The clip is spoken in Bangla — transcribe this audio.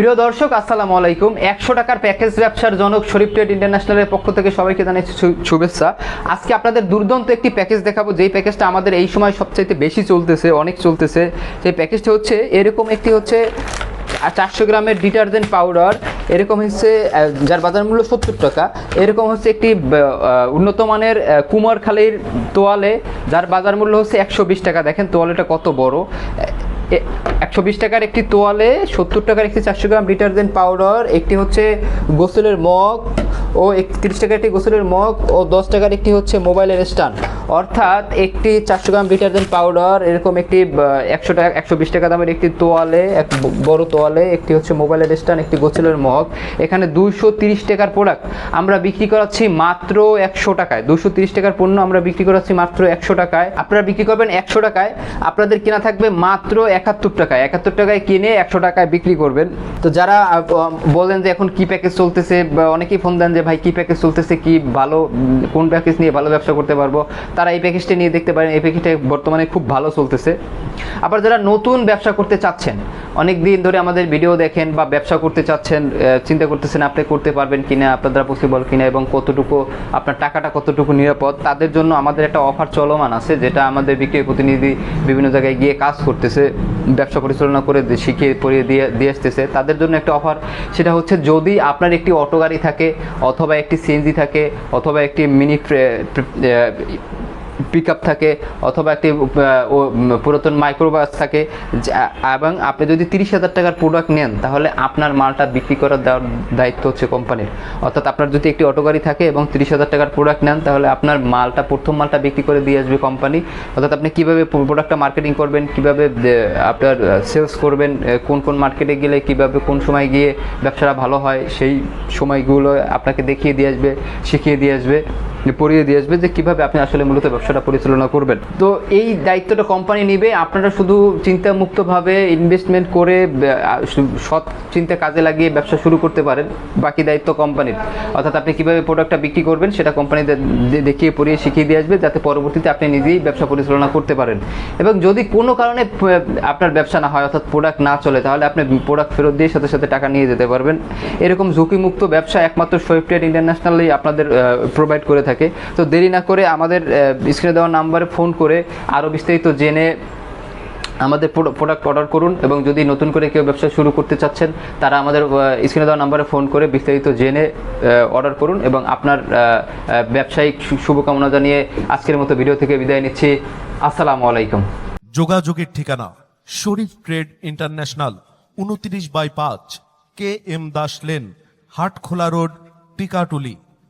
প্রিয় দর্শক, আসসালামু আলাইকুম। একশো টাকার প্যাকেজ ব্যবসার জনক শরীফ ট্রেড ইন্টারন্যাশনালের পক্ষ থেকে সবাইকে জানাচ্ছি শুভেচ্ছা। আজকে আপনাদের দুর্দান্ত একটি প্যাকেজ দেখাবো। যেই প্যাকেজটা আমাদের এই সময় সবচাইতে বেশি চলতেছে, অনেক চলতেছে, সেই প্যাকেজটা হচ্ছে এরকম একটি হচ্ছে চারশো গ্রামের ডিটারজেন্ট পাউডার। এরকম হচ্ছে যার বাজার মূল্য সত্তর টাকা। এরকম হচ্ছে একটি উন্নত মানের কুমারখালীর তোয়ালে, যার বাজার মূল্য হচ্ছে একশো বিশ টাকা। দেখেন তোয়ালেটা কত বড়। একশো বিশ টাকার একটি তোয়ালে, সত্তর টাকার একটি চারশো গ্রাম ডিটারজেন্ট পাউডার একটি হচ্ছে গোসলের মগ ও একত্রিশ টাকার একটি গোসলের মগ ও দশ টাকার একটি হচ্ছে মোবাইলের স্ট্যান্ড অর্থাৎ একটি চারশো গ্রাম ডিটারজেন্ট পাউডার এরকম একটি একশো টাকা একশো বিশ টাকা দামের একটি তোয়ালে, এক বড় তোয়ালে একটি হচ্ছে মোবাইলের স্ট্যান্ড একটি গোসলের মগ। এখানে দুইশো তিরিশ টাকার প্রোডাক্ট আমরা বিক্রি করাচ্ছি মাত্র একশো টাকায়। দুশো তিরিশ টাকার পণ্য আমরা বিক্রি করাচ্ছি মাত্র একশো টাকায়। আপনারা বিক্রি করবেন একশো টাকায়। আপনাদের কেনা থাকবে মাত্র একাত্তর টাকায়। একাত্তর টাকায় কিনে একশো টাকায় বিক্রি করবেন। তো যারা বলেন যে এখন কি প্যাকেজ চলতেছে অনেকেই ফোন দেন যে, ভাই, কী প্যাকেজ চলতেছে? কি ভালো, কোন প্যাকেজ নিয়ে ভালো ব্যবসা করতে পারব? তারা এই প্যাকেজটি নিয়ে দেখতে পারেন, এই প্যাকেজটা বর্তমানে খুব ভালো চলতেছে। আবার যারা নতুন ব্যবসা করতে চাচ্ছেন অনেক দিন ধরে আমাদের ভিডিও দেখেন বা ব্যবসা করতে চাচ্ছেন চিন্তা করতেছেন আপনি করতে পারবেন কিনা, আপনার দ্বারা পসিবল কিনা এবং কতটুকু, আপনার টাকাটা কতটুকু নিরাপদ, তাদের জন্য আমাদের একটা অফার চলমান আছে যেটা আমাদের বিক্রয় প্রতিনিধি বিভিন্ন জায়গায় গিয়ে কাজ করতেছে, ব্যবসা পরিচালনা করে শিখিয়ে, পড়িয়ে দিয়ে দিয়ে আসতেছে। তাদের জন্য একটা অফার সেটা হচ্ছে যদি আপনার একটি অটো গাড়ি থাকে অথবা একটি সিএনজি থাকে অথবা একটি মিনি পিক থাকে অথবা একটি পুরাতন মাইক্রোবাস থাকে এবং আপনি যদি তিরিশ হাজার টাকার প্রোডাক্ট নেন, তাহলে আপনার মালটা বিক্রি করার দেওয়ার দায়িত্ব হচ্ছে কোম্পানির অর্থাৎ আপনার যদি একটি অটো গাড়ি থাকে এবং তিরিশ হাজার টাকার প্রোডাক্ট নেন, তাহলে আপনার মালটা, প্রথম মালটা বিক্রি করে দিয়ে আসবে কোম্পানি অর্থাৎ আপনি কীভাবে প্রোডাক্টটা মার্কেটিং করবেন, কীভাবে আপনার সেলস করবেন কোন কোন মার্কেটে গেলে কীভাবে, কোন সময় গিয়ে ব্যবসাটা ভালো হয়, সেই সময়গুলো আপনাকে দেখিয়ে দিয়ে আসবে, শিখিয়ে দিয়ে আসবে। পড়িয়ে দিয়ে আসবে যে কীভাবে আপনি আসলে মূলত ব্যবসাটা পরিচালনা করবেন। তো এই দায়িত্বটা কোম্পানি নিবে, আপনারা শুধু চিন্তামুক্তভাবে ইনভেস্টমেন্ট করে সৎ চিন্তা কাজে লাগিয়ে ব্যবসা শুরু করতে পারেন, বাকি দায়িত্ব কোম্পানির অর্থাৎ আপনি কীভাবে প্রোডাক্টটা বিক্রি করবেন সেটা কোম্পানি দেখিয়ে পড়িয়ে শিখিয়ে দিয়ে আসবে, যাতে পরবর্তীতে আপনি নিজেই ব্যবসা পরিচালনা করতে পারেন। এবং যদি কোনো কারণে আপনার ব্যবসা না হয়, অর্থাৎ প্রোডাক্ট না চলে, তাহলে আপনি প্রোডাক্ট ফেরত দিয়ে সাথে সাথে টাকা নিয়ে যেতে পারবেন। এরকম ঝুঁকিমুক্ত ব্যবসা একমাত্র সোয়েব ট্রেড ইন্টারন্যাশনালি আপনাদের প্রোভাইড করে থাকে। তো দেরি না করে আমাদের স্ক্রিনে দেওয়া নাম্বারে ফোন করে আরও বিস্তারিত জেনে আমাদের প্রোডাক্ট অর্ডার করুন এবং যদি নতুন করে কেউ ব্যবসা শুরু করতে চাচ্ছেন, তারা আমাদের স্ক্রিনে দেওয়া নাম্বারে ফোন করে বিস্তারিত জেনে অর্ডার করুন এবং আপনার ব্যবসায়িক শুভকামনা জানিয়ে আজকের মতো ভিডিও থেকে বিদায় নিচ্ছি। আসসালামু আলাইকুম। যোগাযোগের ঠিকানা, শরীফ ট্রেড ইন্টারন্যাশনাল, উনত্রিশ বাই পাঁচ, K M Das lane, Hatkhola road, Tikatuli.